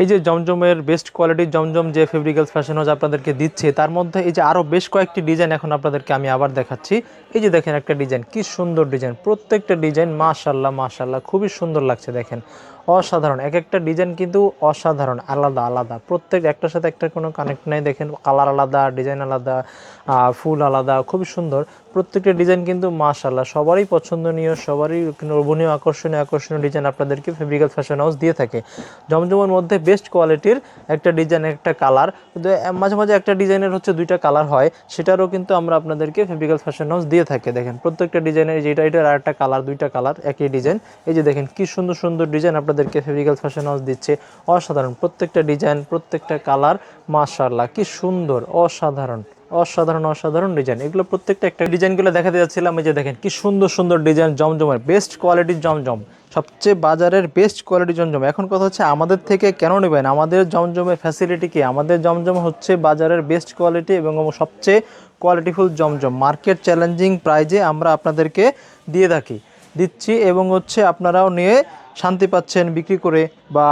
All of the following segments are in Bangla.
এই যে জমজমের বেস্ট কোয়ালিটির জমজম যে ফেব্রিক্যালস ফ্যাশন হাউস আপনাদেরকে দিচ্ছে, তার মধ্যে এই যে আরও বেশ কয়েকটি ডিজাইন এখন আপনাদেরকে আমি আবার দেখাচ্ছি। এই যে দেখেন একটা ডিজাইন কি সুন্দর ডিজাইন প্রত্যেকটা ডিজাইন মাশাল্লাহ মাশাল্লাহ খুবই সুন্দর লাগছে দেখেন। অসাধারণ, এক একটা ডিজাইন কিন্তু অসাধারণ, আলাদা আলাদা, প্রত্যেক একটার সাথে একটা কোনো কানেক্ট নাই, দেখেন কালার আলাদা ডিজাইন আলাদা ফুল আলাদা, খুবই সুন্দর, প্রত্যেকটা ডিজাইন কিন্তু মাশাল্লাহ সবারই পছন্দনীয়, সবারই লোভনীয়, আকর্ষণীয় আকর্ষণীয় ডিজাইন আপনাদেরকে ফেব্রিক্যাল ফ্যাশন হাউস দিয়ে থাকে। জমজমের মধ্যে বেস্ট কোয়ালিটির একটা ডিজাইন একটা কালার মাঝে মাঝে একটা ডিজাইনের হচ্ছে দুইটা কালার হয়, সেটারও কিন্তু আমরা আপনাদেরকে ফেব্রিক্যাল ফ্যাশন হাউস দিয়ে থাকি। দেখেন, প্রত্যেকটা ডিজাইনের যেটা এটার আর একটা কালার দুইটা কালার একই ডিজাইন এই যে দেখেন, কি সুন্দর সুন্দর ডিজাইন আপনাদেরকে ফেব্রিক্যাল ফ্যাশন হাউস দিচ্ছে। অসাধারণ, প্রত্যেকটা ডিজাইন প্রত্যেকটা কালার মাশাল্লাহ কি সুন্দর, অসাধারণ। অসাধারণ অসাধারণ ডিজাইন এগুলো প্রত্যেকটা একটা ডিজাইনগুলো দেখাতে যাচ্ছিলাম যে দেখেন কি সুন্দর সুন্দর ডিজাইন জমজমের বেস্ট কোয়ালিটির জমজম। সবচেয়ে বাজারের বেস্ট কোয়ালিটি জমজম। এখন কথা হচ্ছে আমাদের থেকে কেন নেবেন? আমাদের জমজমের ফ্যাসিলিটি কি? আমাদের জমজম হচ্ছে বাজারের বেস্ট কোয়ালিটি এবং সবচেয়ে কোয়ালিটিফুল জমজম। মার্কেট চ্যালেঞ্জিং প্রাইজে আমরা আপনাদেরকে দিয়ে থাকি। দিচ্ছি এবং হচ্ছে আপনারাও নিয়ে শান্তি পাচ্ছেন, বিক্রি করে বা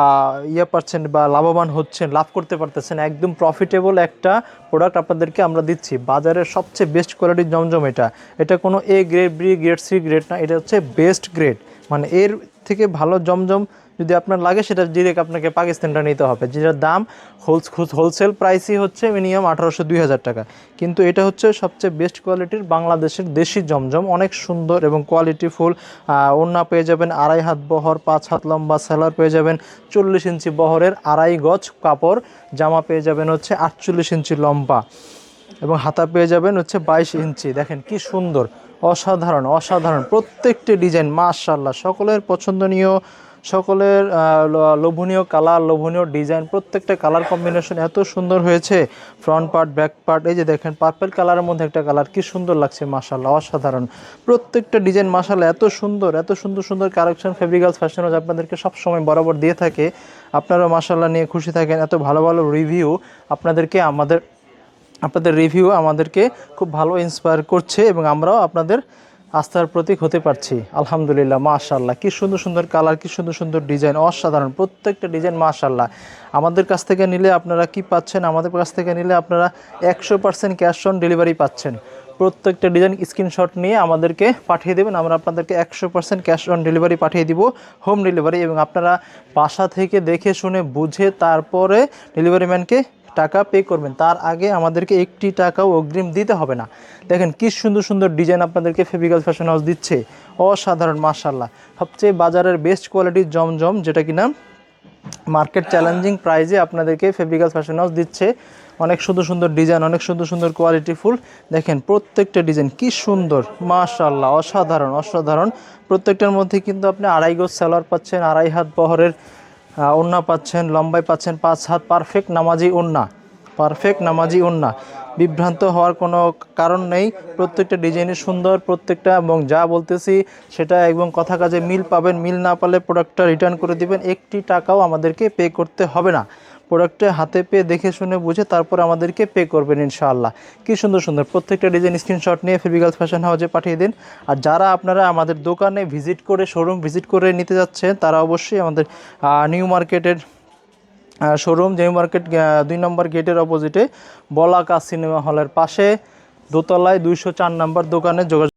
ইয়ে পাচ্ছেন বা লাভবান হচ্ছেন, লাভ করতে পারতেছেন, একদম প্রফিটেবল একটা প্রোডাক্ট আপনাদেরকে আমরা দিচ্ছি। বাজারের সবচেয়ে বেস্ট কোয়ালিটির জমজম এটা। এটা কোনো A grade B grade C grade না, এটা হচ্ছে বেস্ট গ্রেড মানে এর থেকে ভালো জমজম যদি আপনার লাগে, সেটা ডিরেক্ট আপনাকে পাকিস্তানটা নিতে হবে। যেটার দাম হোলস হোলসেল প্রাইসই হচ্ছে মিনিমাম আঠারোশো দুই হাজার টাকা। কিন্তু এটা হচ্ছে সবচেয়ে বেস্ট কোয়ালিটির বাংলাদেশের দেশি জমজম, অনেক সুন্দর এবং কোয়ালিটিফুল ওড়না পেয়ে যাবেন আড়াই হাত বহর, পাঁচ হাত লম্বা সেলার পেয়ে যাবেন চল্লিশ ইঞ্চি বহরের আড়াই গজ কাপড়। জামা পেয়ে যাবেন হচ্ছে আটচল্লিশ ইঞ্চি লম্বা। এবং হাতা পেয়ে যাবেন হচ্ছে বাইশ ইঞ্চি। দেখেন কি সুন্দর, অসাধারণ অসাধারণ। প্রত্যেকটি ডিজাইন মাশাল্লাহ সকলের পছন্দনীয় সকলের লোভনীয় কালার লোভনীয় ডিজাইন প্রত্যেকটা কালার কম্বিনেশন এত সুন্দর হয়েছে। ফ্রন্ট পার্ট ব্যাক পার্ট এই যে দেখেন পার্পেল কালারের মধ্যে একটা কালার কি সুন্দর লাগছে মাশাল্লাহ অসাধারণ। প্রত্যেকটা ডিজাইন মাশাল্লাহ এত সুন্দর এত সুন্দর সুন্দর কালেকশন ফেব্রিক্যালস ফ্যাশন আপনাদেরকে সবসময় বরাবর দিয়ে থাকে। আপনারা মাশাল্লাহ নিয়ে খুশি থাকেন, এত ভালো ভালো রিভিউ আপনাদেরকে, আমাদের, আপনাদের রিভিউ আমাদেরকে খুব ভালো ইন্সপায়ার করছে এবং আমরাও আপনাদের আস্থার প্রতীক হতে পারছি। আলহামদুলিল্লাহ মাশাল্লাহ কি সুন্দর সুন্দর কালার, কি সুন্দর সুন্দর ডিজাইন, অসাধারণ। প্রত্যেকটা ডিজাইন মাশাল্লাহ আমাদের কাছ থেকে নিলে আপনারা কি পাচ্ছেন? আমাদের কাছ থেকে নিলে আপনারা একশো পার্সেন্ট ক্যাশ অন ডেলিভারি পাচ্ছেন। প্রত্যেকটা ডিজাইন স্ক্রিনশট নিয়ে আমাদেরকে পাঠিয়ে দেবেন। আমরা আপনাদেরকে একশো পার্সেন্ট ক্যাশ অন ডেলিভারি পাঠিয়ে দিব, হোম ডেলিভারি। এবং আপনারা বাসা থেকে দেখে শুনে বুঝে তারপরে ডেলিভারি ম্যানকে টাকা পে করবেন। তার আগে আমাদেরকে একটি টাকাও অগ্রিম দিতে হবে না। দেখেন কি সুন্দর সুন্দর ডিজাইন আপনাদেরকে ফেব্রিক্যাল ফ্যাশন হাউস দিচ্ছে। অসাধারণ মাশাল্লাহ সবচেয়ে বাজারের বেস্ট কোয়ালিটির জমজম, যেটা কিনা মার্কেট চ্যালেঞ্জিং প্রাইজে আপনাদেরকে ফেব্রিক্যাল ফ্যাশন হাউস দিচ্ছে। অনেক সুন্দর সুন্দর ডিজাইন অনেক সুন্দর সুন্দর কোয়ালিটি ফুল। দেখেন প্রত্যেকটা ডিজাইন কি সুন্দর মাশাল্লাহ অসাধারণ অসাধারণ। প্রত্যেকটার মধ্যে কিন্তু আপনি আড়াই গোজ সালোয়ার পাচ্ছেন, আড়াই হাত বহরের ওড়না পাচ্ছেন লম্বাই পাচ্ছেন, পাঁচ হাত পারফেক্ট নামাজি ওড়না পারফেক্ট নামাজি ওড়না বিভ্রান্ত হওয়ার কোনো কারণ নেই। প্রত্যেকটা ডিজাইনই সুন্দর, প্রত্যেকটা এবং যা বলতেছি সেটা এবং কথা কাজে মিল পাবেন, মিল না পালে প্রোডাক্টটা রিটার্ন করে দিবেন। একটি টাকাও আমাদেরকে পে করতে হবে না। প্রোডাক্টে হাতে পেয়ে দেখে শুনে বুঝে তারপর আমাদেরকে পে করবেন ইনশাআল্লাহ। কি সুন্দর সুন্দর। প্রত্যেকটা ডিজাইন স্ক্রিনশট নিয়ে ফেব্রিক্যাল ফ্যাশন হাউজে পাঠিয়ে দিন। আর যারা আপনারা আমাদের দোকানে ভিজিট করে শোরুম ভিজিট করে নিতে যাচ্ছেন, তারা অবশ্যই আমাদের নিউ মার্কেটের শোরুম জেমি মার্কেট দুই নম্বর গেটের অপোজিটে বলাকা সিনেমা হলের পাশে দোতলায় দুইশো চার নম্বর দোকানে যোগাযোগ